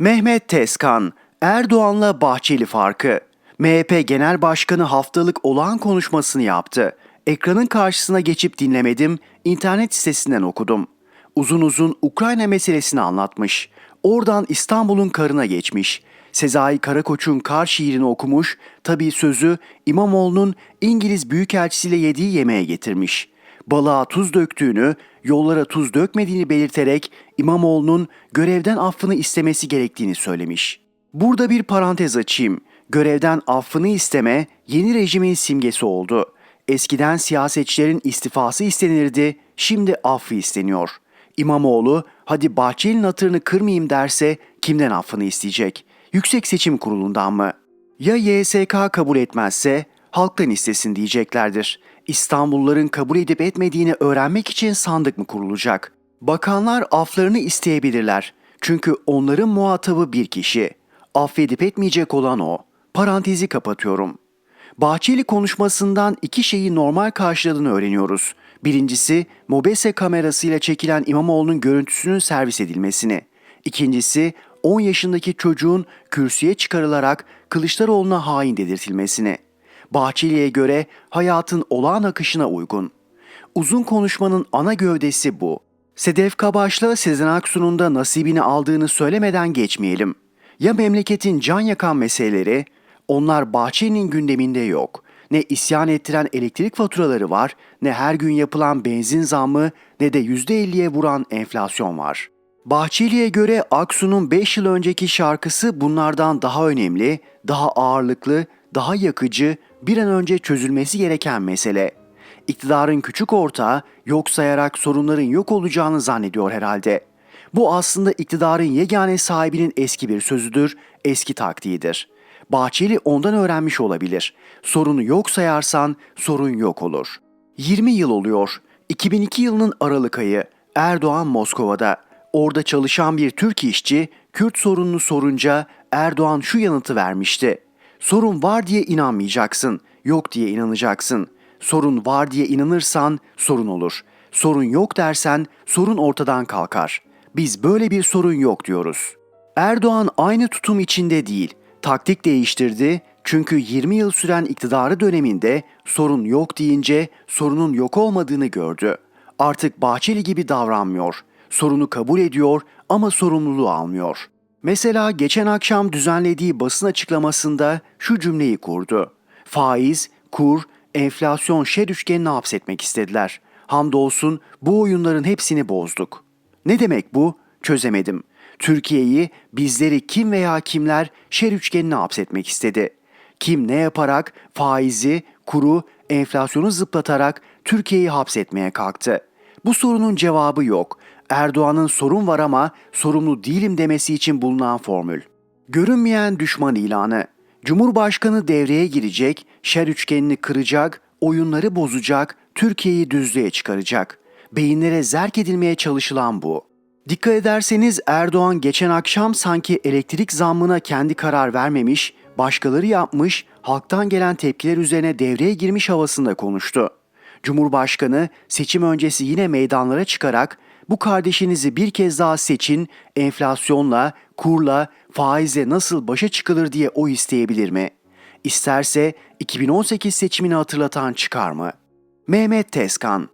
Mehmet Tezkan, Erdoğan'la Bahçeli farkı. MHP Genel Başkanı haftalık olağan konuşmasını yaptı. Ekranın karşısına geçip dinlemedim, internet sitesinden okudum. Uzun uzun Ukrayna meselesini anlatmış. Oradan İstanbul'un karına geçmiş. Sezai Karakoç'un kar şiirini okumuş, tabii sözü İmamoğlu'nun İngiliz Büyükelçisiyle yediği yemeğe getirmiş. Balığa tuz döktüğünü, yollara tuz dökmediğini belirterek İmamoğlu'nun görevden affını istemesi gerektiğini söylemiş. Burada bir parantez açayım. Görevden affını isteme yeni rejimin simgesi oldu. Eskiden siyasetçilerin istifası istenirdi, şimdi affı isteniyor. İmamoğlu hadi Bahçeli'nin hatırını kırmayayım derse kimden affını isteyecek? Yüksek Seçim Kurulu'ndan mı? Ya YSK kabul etmezse halktan istesin diyeceklerdir. İstanbulluların kabul edip etmediğini öğrenmek için sandık mı kurulacak? Bakanlar aflarını isteyebilirler. Çünkü onların muhatabı bir kişi. Affedip etmeyecek olan o. Parantezi kapatıyorum. Bahçeli konuşmasından iki şeyi normal karşıladığını öğreniyoruz. Birincisi, Mobese kamerasıyla çekilen İmamoğlu'nun görüntüsünün servis edilmesini. İkincisi, 10 yaşındaki çocuğun kürsüye çıkarılarak Kılıçdaroğlu'na hain dedirtilmesini. Bahçeli'ye göre hayatın olağan akışına uygun. Uzun konuşmanın ana gövdesi bu. Sedef Kabaş'la Sezen Aksu'nun da nasibini aldığını söylemeden geçmeyelim. Ya memleketin can yakan meseleleri, onlar Bahçeli'nin gündeminde yok. Ne isyan ettiren elektrik faturaları var, ne her gün yapılan benzin zammı, ne de %50'ye vuran enflasyon var. Bahçeli'ye göre Aksu'nun 5 yıl önceki şarkısı bunlardan daha önemli, daha ağırlıklı, daha yakıcı, bir an önce çözülmesi gereken mesele. İktidarın küçük ortağı yok sayarak sorunların yok olacağını zannediyor herhalde. Bu aslında iktidarın yegane sahibinin eski bir sözüdür, eski taktiğidir. Bahçeli ondan öğrenmiş olabilir. Sorunu yok sayarsan sorun yok olur. 20 yıl oluyor. 2002 yılının Aralık ayı. Erdoğan Moskova'da. Orada çalışan bir Türk işçi Kürt sorununu sorunca Erdoğan şu yanıtı vermişti. Sorun var diye inanmayacaksın, yok diye inanacaksın. Sorun var diye inanırsan sorun olur. Sorun yok dersen sorun ortadan kalkar. Biz böyle bir sorun yok diyoruz. Erdoğan aynı tutum içinde değil. Taktik değiştirdi çünkü 20 yıl süren iktidarı döneminde sorun yok deyince sorunun yok olmadığını gördü. Artık Bahçeli gibi davranmıyor. Sorunu kabul ediyor ama sorumluluğu almıyor. Mesela geçen akşam düzenlediği basın açıklamasında şu cümleyi kurdu. Faiz, kur, enflasyon şer üçgenini hapsetmek istediler. Hamdolsun bu oyunların hepsini bozduk. Ne demek bu? Çözemedim. Türkiye'yi, bizleri kim veya kimler şer üçgenine hapsetmek istedi. Kim ne yaparak faizi, kuru, enflasyonu zıplatarak Türkiye'yi hapsetmeye kalktı. Bu sorunun cevabı yok. Erdoğan'ın sorun var ama sorumlu değilim demesi için bulunan formül. Görünmeyen düşman ilanı. Cumhurbaşkanı devreye girecek, şer üçgenini kıracak, oyunları bozacak, Türkiye'yi düzlüğe çıkaracak. Beyinlere zerk edilmeye çalışılan bu. Dikkat ederseniz Erdoğan geçen akşam sanki elektrik zammına kendi karar vermemiş, başkaları yapmış, halktan gelen tepkiler üzerine devreye girmiş havasında konuştu. Cumhurbaşkanı seçim öncesi yine meydanlara çıkarak bu kardeşinizi bir kez daha seçin, enflasyonla, kurla, faizle nasıl başa çıkılır diye o isteyebilir mi? İsterse 2018 seçimini hatırlatan çıkar mı? Mehmet Tezkan